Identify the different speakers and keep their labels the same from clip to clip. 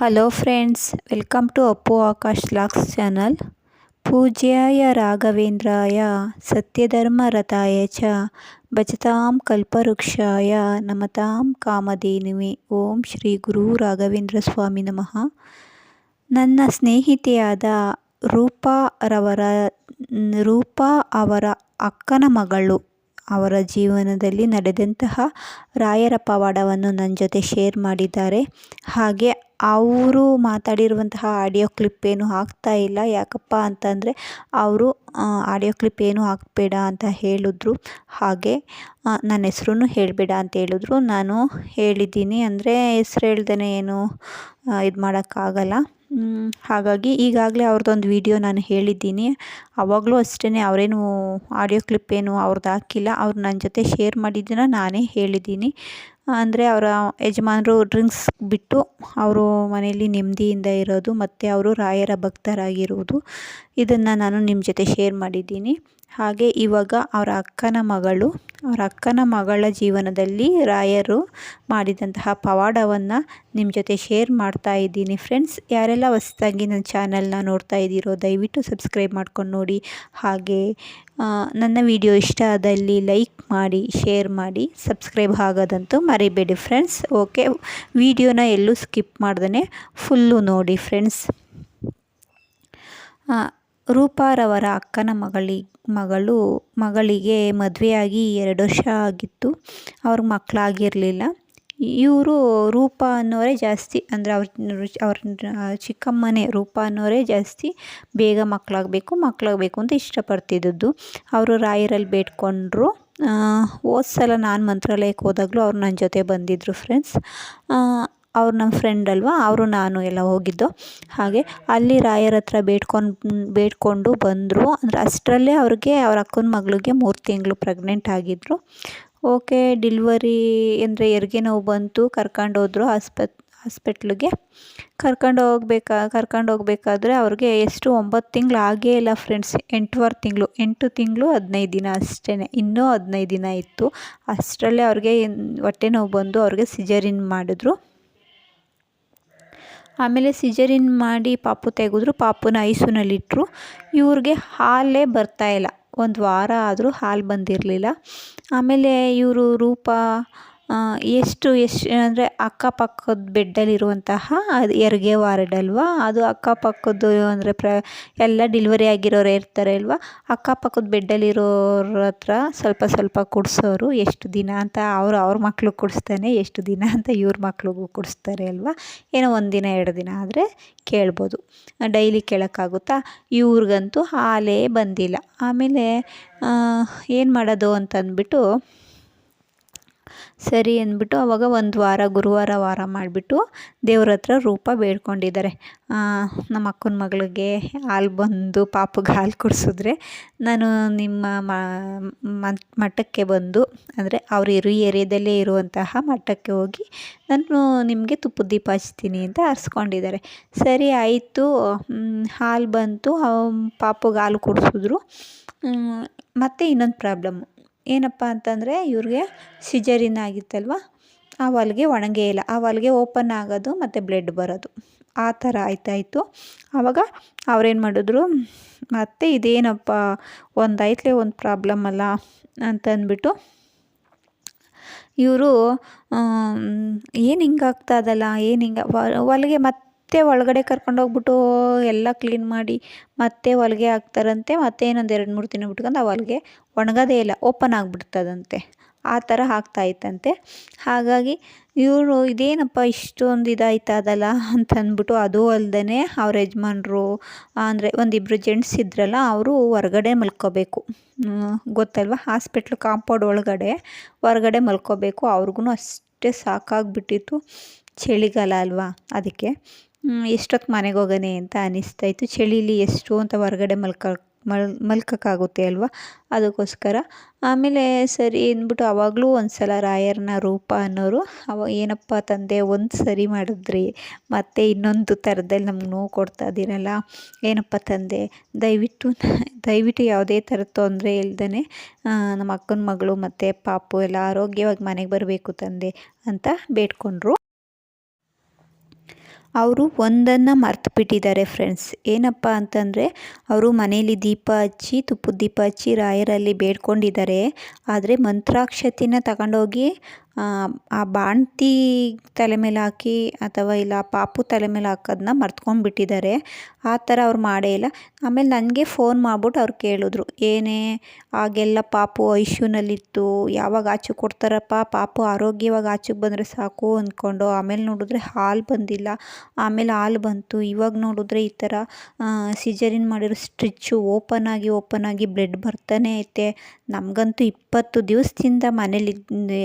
Speaker 1: Hello friends welcome to Appu Akash LOX channel ಪೂಜ್ಯಾಯ ರಾಘವೇಂದ್ರಾಯ ಸತ್ಯಧರ್ಮರಥಾಯ ಚ ಭಜತಾಂ ಕಲ್ಪವೃಕ್ಷಾಯ ನಮತಾಂ ಕಾಮಧೇನುವೆ ಓಂ ಶ್ರೀ ಗುರು ರಾಘವೇಂದ್ರ ಸ್ವಾಮಿ ನಮಃ ನನ್ನ ಸ್ನೇಹಿತೆಯಾದ ರೂಪಾ ರವರ ರೂಪಾ ಅವರ ಅಕ್ಕನ ಮಗಳು ಅವರ ಜೀವನದಲ್ಲಿ ನಡೆದಂತಹ ರಾಯರ ಪವಾಡವನ್ನು ನನ್ನ ಜೊತೆ ಶೇರ್ ಮಾಡಿದ್ದಾರೆ. ಹಾಗೆ ಅವರು ಮಾತಾಡಿರುವಂತಹ ಆಡಿಯೋ ಕ್ಲಿಪ್ ಏನು ಹಾಕ್ತಾ ಇಲ್ಲ. ಯಾಕಪ್ಪ ಅಂತಂದರೆ ಅವರು ಆಡಿಯೋ ಕ್ಲಿಪ್ ಏನು ಹಾಕಬೇಡ ಅಂತ ಹೇಳಿದ್ರು. ಹಾಗೆ ನನ್ನ ಹೆಸ್ರೂ ಹೇಳಬೇಡ ಅಂತ ಹೇಳಿದ್ರು. ನಾನು ಹೇಳಿದ್ದೀನಿ ಅಂದರೆ ಹೆಸ್ರು ಹೇಳ್ದೇ ಏನು ಇದು ಮಾಡೋಕ್ಕಾಗಲ್ಲ. ಹಾಗಾಗಿ ಈಗಾಗಲೇ ಅವ್ರದ್ದೊಂದು ವಿಡಿಯೋ ನಾನು ಹೇಳಿದ್ದೀನಿ. ಆವಾಗಲೂ ಅಷ್ಟೇ ಅವರೇನು ಆಡಿಯೋ ಕ್ಲಿಪ್ ಏನು ಅವ್ರದ್ದು ಹಾಕಿಲ್ಲ. ಅವ್ರು ನನ್ನ ಜೊತೆ ಶೇರ್ ಮಾಡಿದ್ದನ್ನು ನಾನೇ ಹೇಳಿದ್ದೀನಿ. ಅಂದರೆ ಅವರ ಯಜಮಾನರು ಡ್ರಿಂಕ್ಸ್ ಬಿಟ್ಟು ಅವರು ಮನೆಯಲ್ಲಿ ನೆಮ್ಮದಿಯಿಂದ ಇರೋದು ಮತ್ತು ಅವರು ರಾಯರ ಭಕ್ತರಾಗಿರುವುದು. ಇದನ್ನು ನಾನು ನಿಮ್ಮ ಜೊತೆ ಶೇರ್ ಮಾಡಿದ್ದೀನಿ. ಹಾಗೆ ಇವಾಗ ಅವರ ಅಕ್ಕನ ಮಗಳು, ಅವರ ಅಕ್ಕನ ಮಗಳ ಜೀವನದಲ್ಲಿ ರಾಯರು ಮಾಡಿದಂತಹ ಪವಾಡವನ್ನು ನಿಮ್ಮ ಜೊತೆ ಶೇರ್ ಮಾಡ್ತಾ ಇದ್ದೀನಿ ಫ್ರೆಂಡ್ಸ್ ಯಾರೆಲ್ಲ ಹೊಸ್ದಾಗಿ ನನ್ನ ಚಾನಲ್ನ ನೋಡ್ತಾ ಇದ್ದೀರೋ ದಯವಿಟ್ಟು ಸಬ್ಸ್ಕ್ರೈಬ್ ಮಾಡ್ಕೊಂಡು ನೋಡಿ. ಹಾಗೆ ನನ್ನ ವಿಡಿಯೋ ಇಷ್ಟ ಆದಲ್ಲಿ ಲೈಕ್ ಮಾಡಿ, ಶೇರ್ ಮಾಡಿ, ಸಬ್ಸ್ಕ್ರೈಬ್ ಆಗೋದಂತೂ ಮರಿಬೇಡಿ ಫ್ರೆಂಡ್ಸ್. ಓಕೆ, ವಿಡಿಯೋನ ಎಲ್ಲೂ ಸ್ಕಿಪ್ ಮಾಡ್ದೇ ಫುಲ್ಲು ನೋಡಿ ಫ್ರೆಂಡ್ಸ್. ರೂಪಾರವರ ಅಕ್ಕನ ಮಗಳಿ, ಮಗಳು, ಮಗಳಿಗೆ ಮದುವೆಯಾಗಿ ಎರಡು ವರ್ಷ ಆಗಿತ್ತು. ಅವ್ರಿಗೆ ಮಕ್ಕಳಾಗಿರಲಿಲ್ಲ ಇವರು ರೂಪ ಅನ್ನೋರೇ ಜಾಸ್ತಿ, ಅಂದರೆ ಅವ್ರ ಅವ್ರ ಚಿಕ್ಕಮ್ಮನೇ ರೂಪ ಅನ್ನೋರೇ ಜಾಸ್ತಿ ಬೇಗ ಮಕ್ಕಳಾಗಬೇಕು ಮಕ್ಕಳಾಗಬೇಕು ಅಂತ ಇಷ್ಟಪಡ್ತಿದ್ದದ್ದು. ಅವರು ರಾಯರಲ್ಲಿ ಬೇಡ್ಕೊಂಡ್ರು. ಹೋದ ಸಲ ನಾನು ಮಂತ್ರಾಲಯಕ್ಕೆ ಹೋದಾಗಲೂ ಅವ್ರು ನನ್ನ ಜೊತೆ ಬಂದಿದ್ದರು ಫ್ರೆಂಡ್ಸ್ ಅವ್ರು ನಮ್ಮ ಫ್ರೆಂಡ್ ಅಲ್ವಾ, ಅವರು ನಾನು ಎಲ್ಲ ಹೋಗಿದ್ದು. ಹಾಗೆ ಅಲ್ಲಿ ರಾಯರ ಹತ್ರ ಬೇಡ್ಕೊಂಡು ಬೇಡ್ಕೊಂಡು ಬಂದರು. ಅಂದರೆ ಅಷ್ಟರಲ್ಲೇ ಅವ್ರಿಗೆ, ಅವ್ರ ಅಕ್ಕನ ಮಗಳಿಗೆ ಮೂರು ತಿಂಗಳು ಪ್ರೆಗ್ನೆಂಟ್ ಆಗಿದ್ದರು ಓಕೆ, ಡಿಲ್ವರಿ ಅಂದರೆ ಹೆರಿಗೆ ನೋವು ಬಂತು ಕರ್ಕೊಂಡೋದ್ರು ಆಸ್ಪತ್ ಹಾಸ್ಪಿಟ್ಲಿಗೆ. ಕರ್ಕೊಂಡು ಹೋಗ್ಬೇಕಾ, ಕರ್ಕೊಂಡು ಹೋಗ್ಬೇಕಾದ್ರೆ ಅವ್ರಿಗೆ ಎಷ್ಟು ಒಂಬತ್ತು ತಿಂಗಳು ಆಗೇ ಇಲ್ಲ ಫ್ರೆಂಡ್ಸ್, ಎಂಟುವರೆ ತಿಂಗಳು, ಎಂಟು ತಿಂಗಳು ಹದಿನೈದು ದಿನ ಅಷ್ಟೇ ಇನ್ನೂ ಹದಿನೈದು ದಿನ ಇತ್ತು. ಅಷ್ಟರಲ್ಲೇ ಅವ್ರಿಗೆ ಹೊಟ್ಟೆ ನೋವು ಬಂದು ಅವ್ರಿಗೆ ಸಿಜರಿನ್ ಮಾಡಿದ್ರು. ಆಮೇಲೆ ಸಿಜರಿನ್ ಮಾಡಿ ಪಾಪು ತೆಗೆದ್ರು, ಪಾಪುನ ಐಸುನಲ್ಲಿಟ್ಟರು ಇವ್ರಿಗೆ ಹಾಲೇ ಬರ್ತಾಯಿಲ್ಲ ಒಂದು ವಾರ ಆದರೂ ಹಾಲು ಬಂದಿರಲಿಲ್ಲ. ಆಮೇಲೆ ಇವರು ರೂಪ ಎಷ್ಟು ಎಷ್ಟು, ಅಂದರೆ ಅಕ್ಕಪಕ್ಕದ ಬೆಡ್ಡಲ್ಲಿರುವಂತಹ ಅದು ಹೆರಿಗೆ ವಾರ್ಡ್ ಅಲ್ವಾ? ಅದು ಅಕ್ಕಪಕ್ಕದ್ದು ಅಂದರೆ ಪ್ರ, ಎಲ್ಲ ಡಿಲ್ವರಿ ಆಗಿರೋರು ಇರ್ತಾರೆ ಅಲ್ವಾ? ಅಕ್ಕಪಕ್ಕದ ಬೆಡ್ಡಲ್ಲಿರೋರ ಹತ್ರ ಸ್ವಲ್ಪ ಸ್ವಲ್ಪ ಕುಡಿಸೋರು ಎಷ್ಟು ದಿನ ಅಂತ ಅವರು, ಅವ್ರ ಮಕ್ಳಿಗೆ ಕುಡಿಸ್ತಾನೆ, ಎಷ್ಟು ದಿನ ಅಂತ ಇವ್ರ ಮಕ್ಳಿಗೂ ಕುಡಿಸ್ತಾರೆ ಅಲ್ವಾ? ಏನೋ ಒಂದು ದಿನ, ಎರಡು ದಿನ ಆದರೆ ಕೇಳ್ಬೋದು. ಡೈಲಿ ಕೇಳೋಕ್ಕಾಗುತ್ತಾ? ಇವ್ರಿಗಂತೂ ಹಾಲೇ ಬಂದಿಲ್ಲ. ಆಮೇಲೆ ಏನು ಮಾಡೋದು ಅಂತಂದ್ಬಿಟ್ಟು ಸರಿ ಅಂದ್ಬಿಟ್ಟು ಅವಾಗ ಒಂದು ವಾರ, ಗುರುವಾರ ವಾರ ಮಾಡಿಬಿಟ್ಟು ದೇವ್ರ ಹತ್ರ ರೂಪ ಬೇಡ್ಕೊಂಡಿದ್ದಾರೆ. ನಮ್ಮ ಅಕ್ಕನ ಮಗಳಿಗೆ ಹಾಲು ಬಂದು ಪಾಪಗೆ ಹಾಲು ಕುಡಿಸಿದ್ರೆ ನಾನು ನಿಮ್ಮ ಮಠಕ್ಕೆ ಬಂದು, ಅಂದರೆ ಅವ್ರು ಇರೋ ಏರಿಯಾದಲ್ಲೇ ಇರುವಂತಹ ಮಠಕ್ಕೆ ಹೋಗಿ ನಾನು ನಿಮಗೆ ತುಪ್ಪದ ದೀಪ ಹಚ್ತೀನಿ ಅಂತ ಹರ್ಸ್ಕೊಂಡಿದ್ದಾರೆ. ಸರಿ ಆಯಿತು ಹಾಲು ಬಂತು ಪಾಪಗೆ ಹಾಲು ಕುಡಿಸಿದ್ರು. ಮತ್ತು ಇನ್ನೊಂದು ಪ್ರಾಬ್ಲಮ್ಮು ಏನಪ್ಪ ಅಂತಂದರೆ ಇವ್ರಿಗೆ ಸಿಜರಿನ್ ಆಗಿತ್ತಲ್ವ? ಆ ವಾಲ್ಗೆ ಒಣಗೇ ಇಲ್ಲ. ಆ ವಾಲ್ಗೆ ಓಪನ್ ಆಗೋದು ಮತ್ತು ಬ್ಲಡ್ ಬರೋದು. ಆ ಥರ ಆಯ್ತಾಯಿತು. ಆವಾಗ ಅವ್ರೇನು ಮಾಡಿದ್ರು, ಮತ್ತು ಇದೇನಪ್ಪ, ಒಂದು ಐತ್ಲೆ ಒಂದು ಪ್ರಾಬ್ಲಮ್ ಅಲ್ಲ ಅಂತಂದ್ಬಿಟ್ಟು ಇವರು ಏನು ಹಿಂಗಾಗ್ತಾ ಇದಲ್ಲ? ಏನು ಹಿಂಗೆ? ಹೊಲಿಗೆ ಮತ್ತೆ ಒಳಗಡೆ ಕರ್ಕೊಂಡೋಗ್ಬಿಟ್ಟು ಎಲ್ಲ ಕ್ಲೀನ್ ಮಾಡಿ ಮತ್ತೆ ಹೊಲಿಗೆ ಹಾಕ್ತಾರಂತೆ, ಮತ್ತೆ ಇನ್ನೊಂದು ಎರಡು ಮೂರು ದಿನ ಬಿಟ್ಕೊಂಡು ಆ ಹೊಲಿಗೆ ಒಣಗೋದೇ ಇಲ್ಲ ಓಪನ್ ಆಗಿಬಿಡ್ತದಂತೆ. ಆ ಥರ ಆಗ್ತಾಯಿತ್ತಂತೆ ಹಾಗಾಗಿ ಇವರು ಇದೇನಪ್ಪ ಇಷ್ಟೊಂದು ಇದಾಯ್ತದಲ್ಲ ಅಂತ ಅಂದ್ಬಿಟ್ಟು ಅದು ಅಲ್ದೇ ಅವ್ರ ಯಜಮಾನ್ರು, ಅಂದರೆ ಒಂದಿಬ್ಬರು ಜೆಂಟ್ಸ್ ಇದ್ರಲ್ಲ ಅವರು ಹೊರಗಡೆ ಮಲ್ಕೋಬೇಕು. ಗೊತ್ತಲ್ವ? ಹಾಸ್ಪಿಟ್ಲ್ ಕಾಂಪೌಂಡ್ ಒಳಗಡೆ ಹೊರಗಡೆ ಮಲ್ಕೋಬೇಕು. ಅವ್ರಿಗೂ ಅಷ್ಟೇ ಸಾಕಾಗಿಬಿಟ್ಟಿತ್ತು. ಚಳಿಗಾಲ ಅಲ್ವಾ ಅದಕ್ಕೆ. ಎಷ್ಟೊತ್ತು ಮನೆಗೆ ಹೋಗೋಣ ಅಂತ ಅನ್ನಿಸ್ತಾಯಿತ್ತು ಚಳಿಲಿ ಎಷ್ಟು ಅಂತ ಹೊರಗಡೆ ಮಲ್ಕ ಮಲ್, ಮಲ್ಕೋಕ್ಕಾಗುತ್ತೆ ಅಲ್ವಾ? ಅದಕ್ಕೋಸ್ಕರ. ಆಮೇಲೆ ಸರಿ ಅಂದ್ಬಿಟ್ಟು ಆವಾಗಲೂ ಒಂದು ಸಲ ರಾಯರನ್ನ ರೂಪ ಅನ್ನೋರು, ಅವ ಏನಪ್ಪ ತಂದೆ ಒಂದು ಸರಿ ಮಾಡಿದ್ರಿ, ಮತ್ತು ಇನ್ನೊಂದು ಥರದಲ್ಲಿ ನಮ್ಗೆ ನೋವು ಕೊಡ್ತಾ ಇದ್ದೀರಲ್ಲ ಏನಪ್ಪ ತಂದೆ, ದಯವಿಟ್ಟು ದಯವಿಟ್ಟು ಯಾವುದೇ ಥರದ ತೊಂದರೆ ಇಲ್ದೇ ನಮ್ಮ ಅಕ್ಕನ ಮಗಳು ಮತ್ತು ಪಾಪು ಎಲ್ಲ ಆರೋಗ್ಯವಾಗಿ ಮನೆಗೆ ಬರಬೇಕು ತಂದೆ ಅಂತ ಬೇಡ್ಕೊಂಡ್ರು. ಅವರು ಒಂದನ್ನು ಮರ್ತು ಬಿಟ್ಟಿದ್ದಾರೆ ಫ್ರೆಂಡ್ಸ್ ಏನಪ್ಪ ಅಂತಂದರೆ, ಅವರು ಮನೇಲಿ ದೀಪ ಹಚ್ಚಿ, ತುಪ್ಪದ ದೀಪ ಹಚ್ಚಿ ರಾಯರಲ್ಲಿ ಬೇಡ್ಕೊಂಡಿದ್ದಾರೆ. ಆದರೆ ಮಂತ್ರಾಕ್ಷತೆನ ತಗೊಂಡೋಗಿ ಆ ಬಾಣ್ತಿ ತಲೆ ಮೇಲೆ ಹಾಕಿ ಅಥವಾ ಇಲ್ಲ ಪಾಪು ತಲೆ ಮೇಲೆ ಹಾಕೋದನ್ನ ಮರ್ತ್ಕೊಂಡ್ಬಿಟ್ಟಿದ್ದಾರೆ. ಆ ಥರ ಅವ್ರು ಮಾಡೇ ಇಲ್ಲ. ಆಮೇಲೆ ನನಗೆ ಫೋನ್ ಮಾಡ್ಬಿಟ್ಟು ಅವ್ರು ಕೇಳಿದ್ರು, ಏನೇ ಆಗೆಲ್ಲ ಪಾಪು ಐಶ್ಯೂನಲ್ಲಿತ್ತು ಯಾವಾಗ ಆಚೆ ಕೊಡ್ತಾರಪ್ಪ, ಪಾಪು ಆರೋಗ್ಯವಾಗಿ ಆಚೆಗೆ ಬಂದರೆ ಸಾಕು ಅಂದ್ಕೊಂಡು ಆಮೇಲೆ ನೋಡಿದ್ರೆ ಹಾಲು ಬಂದಿಲ್ಲ. ಆಮೇಲೆ ಹಾಲು ಬಂತು, ಇವಾಗ ನೋಡಿದ್ರೆ ಈ ಥರ ಸಿಜರಿನ್ ಮಾಡಿರೋ ಸ್ಟಿಚ್ಚು ಓಪನ್ ಆಗಿ ಓಪನ್ ಆಗಿ ಬ್ಲಡ್ ಬರ್ತಾನೆ ಐತೆ. ನಮಗಂತೂ ಇಪ್ಪತ್ತು ದಿವಸದಿಂದ ಮನೇಲಿ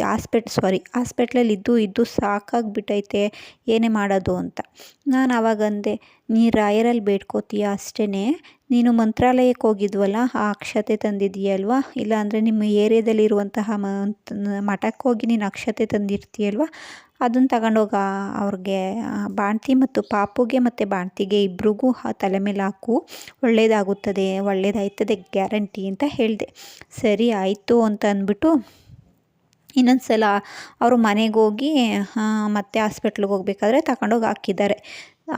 Speaker 1: ಹಾಸ್ಪಿಟ್ ಸಾರಿ ಹಾಸ್ಪಿಟ್ಲಲ್ಲಿ ಇದ್ದು ಇದ್ದು ಸಾಕಾಗಿಬಿಟ್ಟೈತೆ ಏನೇ ಮಾಡೋದು ಅಂತ. ನಾನು ಆವಾಗಂದೆ ನೀ ರಾಯರಲ್ಲಿ ಬೇಡ್ಕೋತೀಯ ಅಷ್ಟೇ ನೀನು ಮಂತ್ರಾಲಯಕ್ಕೆ ಹೋಗಿದ್ವಲ್ಲ, ಆ ಅಕ್ಷತೆ ತಂದಿದ್ದೀಯಲ್ವಾ ಇಲ್ಲಾಂದರೆ ನಿಮ್ಮ ಏರಿಯಾದಲ್ಲಿರುವಂತಹ ಮಠಕ್ಕೆ ಹೋಗಿ ನೀನು ಅಕ್ಷತೆ ತಂದಿರ್ತೀಯಲ್ವಾ ಅದನ್ನು ತಗೊಂಡೋಗ ಅವ್ರಿಗೆ, ಬಾಣ್ತಿ ಮತ್ತು ಪಾಪುಗೆ ಮತ್ತು ಬಾಣ್ತಿಗೆ ಇಬ್ರಿಗೂ ತಲೆ ಮೇಲೆ ಹಾಕು. ಒಳ್ಳೆಯದಾಗುತ್ತದೆ ಒಳ್ಳೆಯದಾಯ್ತದೆ ಗ್ಯಾರಂಟಿ ಅಂತ ಹೇಳಿದೆ. ಸರಿ, ಆಯಿತು ಅಂತ ಅಂದ್ಬಿಟ್ಟು ಇನ್ನೊಂದು ಸಲ ಅವರು ಮನೆಗೆ ಹೋಗಿ ಮತ್ತೆ ಹಾಸ್ಪಿಟ್ಲಿಗೆ ಹೋಗ್ಬೇಕಾದ್ರೆ ತಗೊಂಡೋಗಿ ಹಾಕಿದ್ದಾರೆ.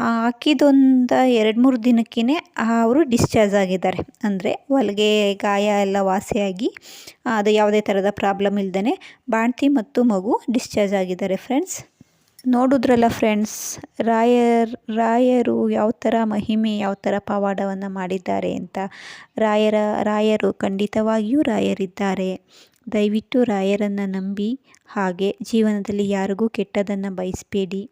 Speaker 1: ಹಾಕಿದೊಂದು ಎರಡು ಮೂರು ದಿನಕ್ಕೇ ಅವರು ಡಿಸ್ಚಾರ್ಜ್ ಆಗಿದ್ದಾರೆ. ಅಂದರೆ ಹೊಲಿಗೆ ಗಾಯ ಎಲ್ಲ ವಾಸಿಯಾಗಿ, ಅದು ಯಾವುದೇ ಥರದ ಪ್ರಾಬ್ಲಮ್ ಇಲ್ಲದೇ ಬಾಣ್ತಿ ಮತ್ತು ಮಗು ಡಿಸ್ಚಾರ್ಜ್ ಆಗಿದ್ದಾರೆ ಫ್ರೆಂಡ್ಸ್ ನೋಡಿದ್ರಲ್ಲ ಫ್ರೆಂಡ್ಸ್ ರಾಯರ್, ರಾಯರು ಯಾವ ಥರ ಮಹಿಮೆ, ಯಾವ ಥರ ಪವಾಡವನ್ನು ಮಾಡಿದ್ದಾರೆ ಅಂತ. ರಾಯರ, ರಾಯರು ಖಂಡಿತವಾಗಿಯೂ ರಾಯರಿದ್ದಾರೆ. ದಯವಿಟ್ಟು ರಾಯರನ್ನು ನಂಬಿ ಹಾಗೆ ಜೀವನದಲ್ಲಿ ಯಾರಿಗೂ ಕೆಟ್ಟದನ್ನು ಬಯಸಬೇಡಿ.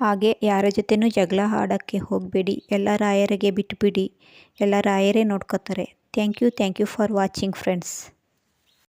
Speaker 1: ಹಾಗೆ ಯಾರ ಜೊತೆನೂ ಜಗಳ ಆಡೋಕ್ಕೆ ಹೋಗಬೇಡಿ. ಎಲ್ಲ ರಾಯರಿಗೆ ಬಿಟ್ಟುಬಿಡಿ ಎಲ್ಲ ರಾಯರೇ ನೋಡ್ಕೋತಾರೆ. Thank you thank you for watching friends.